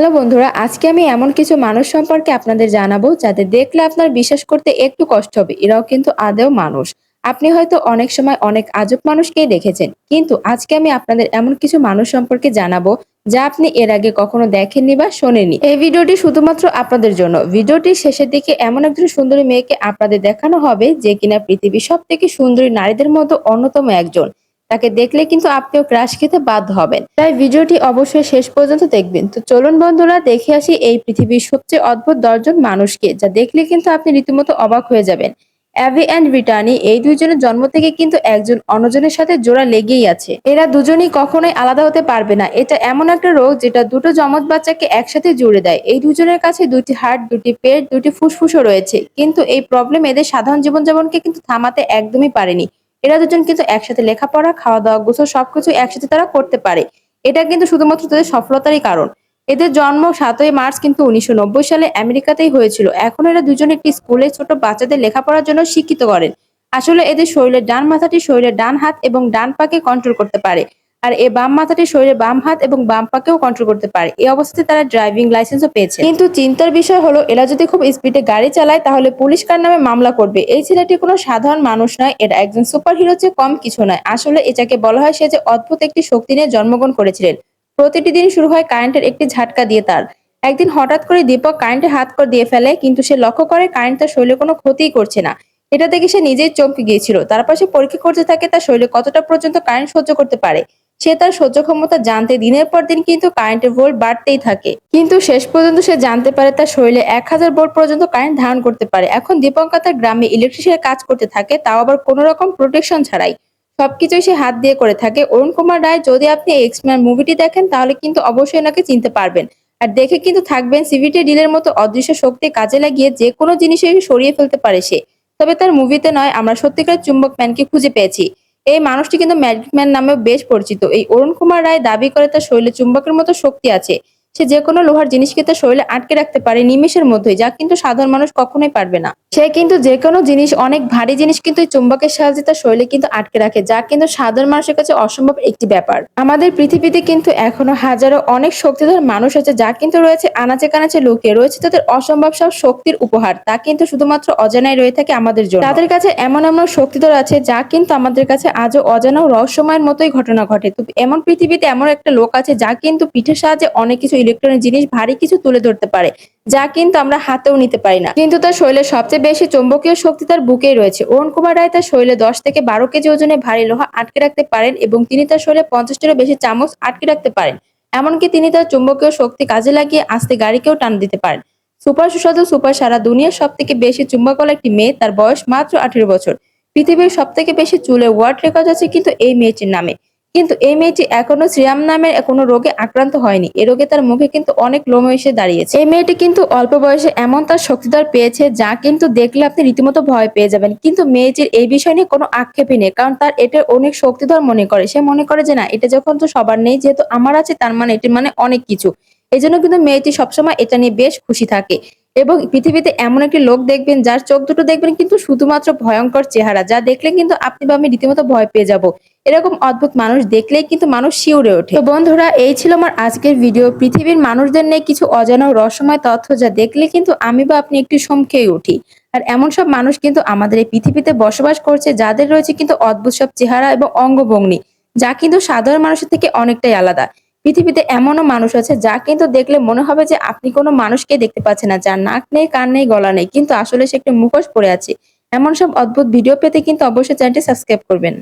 Hello বন্ধুরা, আজকে আমি এমন কিছু মানুষ সম্পর্কে আপনাদের জানাব যাদের দেখলে আপনার বিশ্বাস করতে একটু কষ্ট হবে। এরাও কিন্তু আদেও মানুষ। আপনি হয়তো অনেক সময় অনেক আজব মানুষকেই দেখেছেন, কিন্তু আজকে আমি আপনাদের এমন কিছু মানুষ সম্পর্কে জানাব যা আপনি এর আগে কখনো দেখেননি বা শোনেননি। এই ভিডিওটি শুধুমাত্র আপনাদের জন্য। ভিডিওটির শেষের দিকে এমন একজন সুন্দরী মেয়েকে আপনাদের দেখানো হবে যে কিনা পৃথিবীর সব থেকে সুন্দরী নারীদের মতো অন্যতম একজন। তাকে দেখলে কিন্তু আপনিও ক্রাশ খেতে বাধ্য হবেন। তাই ভিডিওটি অবশ্যই শেষ পর্যন্ত দেখবেন। তো চলুন বন্ধুরা, দেখে আসি এই পৃথিবীর সবচেয়ে অদ্ভুত দশজন মানুষকে, যা দেখলে কিন্তু আপনি রীতিমতো অবাক হয়ে যাবেন। অ্যাভি অ্যান্ড ব্রিটানি এই দুইজনের জন্ম থেকে কিন্তু একজন অন্যজনের সাথে জোড়া লেগেই আছে। এরা দুজনই কখনোই আলাদা হতে পারবে না। এটা এমন একটা রোগ যেটা দুটো জমজ বাচ্চাকে একসাথে জুড়ে দেয়। এই দুজনের কাছে দুটি হার্ট দুটি পেট দুটি ফুসফুসও রয়েছে। কিন্তু এই প্রবলেম এদের সাধারণ জীবনযাপনকে কিন্তু থামাতে একদমই পারেনি। এরা দুজন কিন্তু একসাথে লেখাপড়া খাওয়া দাওয়া গোসল সবকিছু একসাথে তারা করতে পারে। এটা কিন্তু শুধুমাত্র তাদের সফলতারই কারণ। এদের জন্ম সাতই মার্চ কিন্তু উনিশশো নব্বই সালে আমেরিকাতেই হয়েছিল। এখন এরা দুজন একটি স্কুলে ছোট বাচ্চাদের লেখাপড়ার জন্য শিক্ষিত করেন। আসলে এদের শরীরের ডান মাথাটি শরীরের ডান হাত এবং ডান পাকে কন্ট্রোল করতে পারে। আর এই বাম মাথাটি শরীরে বাম হাত এবং বাম পাকেও কন্ট্রোল করতে পারে। এই অবস্থায় তারা ড্রাইভিং লাইসেন্সও পেয়েছে। কিন্তু চিন্তার বিষয় হলো, এরা যদি খুব স্পিডে গাড়ি চালায়, তাহলে পুলিশ কার নামে মামলা করবে? এই ছেলেটি কোনো সাধারণ মানুষ নয় এটা একজন সুপার হিরো চেয়ে কম কিছু নয়। আসলে এটাকে বলা হয় সে যে অদ্ভুত একটি শক্তি নিয়ে জন্মগ্রহণ করেছিলেন। প্রতিটি দিন শুরু হয় কারেন্টের একটি ঝাটকা দিয়ে তার। একদিন হঠাৎ করে দীপক কারেন্টে হাত করে দিয়ে ফেলে, কিন্তু সে লক্ষ্য করে কারেন্ট তার শরীরে কোনো ক্ষতিই করছে না। এটা দেখে সে নিজেই চমকে গিয়েছিল। তারপর সে পরীক্ষা করতে থাকে তার শরীরে কতটা পর্যন্ত কারেন্ট সহ্য করতে পারে। সে তার সহ্য ক্ষমতা জানতে দিনের পর দিন কিন্তু কারেন্টের ভোল্ট বাড়তেই থাকে। কিন্তু শেষ পর্যন্ত সে জানতে পারে তার শরীরে এক হাজার ভোল্ট পর্যন্ত কারেন্ট ধারণ করতে পারে। এখন দীপঙ্কা তার গ্রামে ইলেকট্রিশিয়ানের কাজ করতে থাকে, তাও আবার কোনো রকম প্রোটেকশন ছাড়াই। সবকিছুই সে হাত দিয়ে করে থাকে। অরুণ কুমার রায়, যদি আপনি এক্সম্যান মুভিটি দেখেন, তাহলে কিন্তু অবশ্যই ওনাকে চিনতে পারবেন। আর দেখে কিন্তু থাকবেন সিভিটি ডিলের মতো অদৃশ্য শক্তি কাজে লাগিয়ে যে কোনো জিনিসে সরিয়ে ফেলতে পারে সে। তবে তার মুভিতে নয়, আমরা সত্যিকার চুম্বক ম্যানকে খুঁজে পেয়েছি। এই মানুষটি কিন্তু ম্যাজিক ম্যান নামেও বেশ পরিচিত। এই অরুণ কুমার রায় দাবি করে তার শরীরে চুম্বকের মতো শক্তি আছে। সে যে কোনো লোহার জিনিসকে তার শরীরে আটকে রাখতে পারে নিমেষের মধ্যেই, যা কিন্তু সাধারণ মানুষ কখনোই পারবে না। সে কিন্তু যে কোনো জিনিস, অনেক ভারী জিনিস কিন্তু চুম্বকের সাহায্যে তার শরীরে কিন্তু আটকে রাখে, যা কিন্তু সাধারণ মানুষের কাছে অসম্ভব একটি ব্যাপার। আমাদের পৃথিবীতে কিন্তু এখনও হাজারো অনেক শক্তিধর মানুষ আছে, যা কিন্তু রয়েছে আনাচে কানাচে লুকিয়ে রয়েছে তাদের অসম্ভব সব শক্তির উপহার, তা কিন্তু শুধুমাত্র অজানায় রয়ে থাকে আমাদের জন্য। তাদের কাছে এমন এমন শক্তিধর আছে, যা কিন্তু আমাদের কাছে আজও অজানা রহস্যময়ের মতোই ঘটনা ঘটে। এমন পৃথিবীতে এমন একটা লোক আছে, যা কিন্তু পিঠের সাহায্যে অনেক কিছু ইলেকট্রনিক জিনিস ভারী কিছু তুলে ধরতে পারে, যা কিন্তু আমরা হাতেও নিতে পারি না। কিন্তু তার শরীরে সবচেয়ে বেশি চৌম্বকীয় শক্তি তার বুকেই রয়েছে। অরুণ কুমার রায় তার শরীরে দশ থেকে বারো কেজি ওজনে ভারী লোহা আটকে রাখতে পারেন এবং তিনি তার শরীরে পঞ্চাশটিরও বেশি চামচ আটকে রাখতে পারেন। এমনকি তিনি তার চুম্বকীয় শক্তি কাজে লাগিয়ে আস্তে গাড়িকেও টান দিতে পারেন। সুপার সুস্বাদু, সুপার সারা দুনিয়ার সব থেকে বেশি চুম্বকওয়ালা একটি মেয়ে, তার বয়স মাত্র আঠেরো বছর। পৃথিবীর সব থেকে বেশি চুলে ওয়ার্ড রেকর্ড আছে কিন্তু এই মেয়েটির নামে। কিন্তু এই মেয়েটি এখনও শ্রিয়াম নামের কোনো রোগে আক্রান্ত হয়নি। এ রোগে তার মুখে কিন্তু অনেক লোম এসে দাঁড়িয়েছে। এই মেয়েটি কিন্তু অল্প বয়সে এমন তার শক্তিধর পেয়েছে যা কিন্তু দেখলে আপনি রীতিমতো ভয় পেয়ে যাবেন। কিন্তু মেয়েটির এই বিষয় নিয়ে কোনো আক্ষেপই নেই, কারণ তার এটা অনেক শক্তিধর মনে করে। সে মনে করে যে, না, এটা যখন তো সবার নেই, যেহেতু আমার আছে, তার মানে এটি মানে অনেক কিছু। এই জন্য কিন্তু মেয়েটি সবসময় এটা নিয়ে বেশ খুশি থাকে। এবং পৃথিবীতে এমন একটি লোক দেখবেন, যার চোখ দুটো দেখবেন কিন্তু শুধুমাত্র ভয়ঙ্কর চেহারা। যা দেখলে কিন্তু আপনি বা আমি রীতিমতো ভয় পেয়ে যাব। এরকম অদ্ভুত মানুষ দেখলেই কিন্তু মানুষ শিউরে ওঠে। তো বন্ধুরা, এই ছিল আমার আজকের ভিডিও পৃথিবীর মানুষদের নিয়ে কিছু অজানা রহস্যময় তথ্য যা দেখলে কিন্তু আমি বা আপনি একটু সমখেই উঠি। আর এমন সব মানুষ কিন্তু আমাদের এই পৃথিবীতে বসবাস করছে, যাদের রয়েছে কিন্তু অদ্ভুত সব চেহারা এবং অঙ্গভঙ্গি, যা কিন্তু সাধারণ মানুষের থেকে অনেকটাই আলাদা। পৃথিবীতে এমনও মানুষ আছে যা কিন্তু দেখলে মনে হবে যে আপনি কোনো মানুষকে দেখতে পাচ্ছেন না, যার নাক নেই, কান নেই, গলা নেই। কিন্তু আসলে সে একটি মুখোশ পরে আছে। এমন সব অদ্ভুত ভিডিও পেতে কিন্তু অবশ্যই চ্যানেলটি সাবস্ক্রাইব করবেন।